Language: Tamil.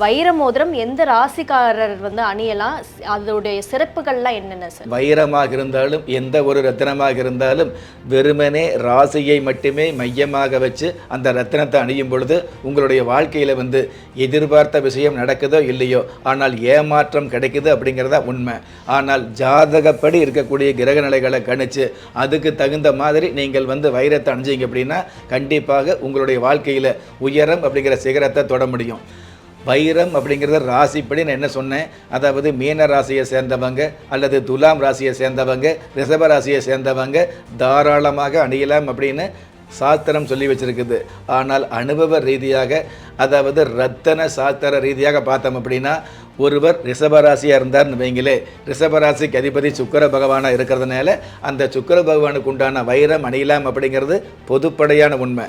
வைர மோதிரம் எந்த ராசிக்காரர் வந்து அணியலாம்? அதோடைய சிறப்புகள்லாம் என்னென்ன சார்? வைரமாக இருந்தாலும் எந்த ஒரு ரத்தினமாக இருந்தாலும் வெறுமனே ராசியை மட்டுமே மையமாக வச்சு அந்த ரத்தினத்தை அணியும் பொழுது உங்களுடைய வாழ்க்கையில் வந்து எதிர்பார்த்த விஷயம் நடக்குதோ இல்லையோ ஆனால் ஏமாற்றம் கிடைக்குது அப்படிங்கிறதா உண்மை. ஆனால் ஜாதகப்படி இருக்கக்கூடிய கிரக நிலைகளை கணிச்சு அதுக்கு தகுந்த மாதிரி நீங்கள் வந்து வைரத்தை அணிஞ்சிங்க அப்படின்னா கண்டிப்பாக உங்களுடைய வாழ்க்கையில் உயரம் அப்படிங்கிற சிகரத்தை தொட முடியும். வைரம் அப்படிங்கிறத ராசிப்படி நான் என்ன சொன்னேன்? அதாவது மீன ராசியை சேர்ந்தவங்க அல்லது துலாம் ராசியை சேர்ந்தவங்க ரிஷப ராசியை சேர்ந்தவங்க தாராளமாக அணியலாம் அப்படின்னு சாஸ்திரம் சொல்லி வச்சிருக்குது. ஆனால் அனுபவ ரீதியாக அதாவது ரத்தன சாஸ்திர ரீதியாக பார்த்தோம் அப்படின்னா ஒருவர் ரிஷபராசியாக இருந்தார்னு வைங்களே ரிஷபராசிக்கு அதிபதி சுக்கிர பகவானாக இருக்கிறதுனால அந்த சுக்கிர பகவானுக்கு உண்டான வைரம் அணியலாம் அப்படிங்கிறது பொதுப்படையான உண்மை.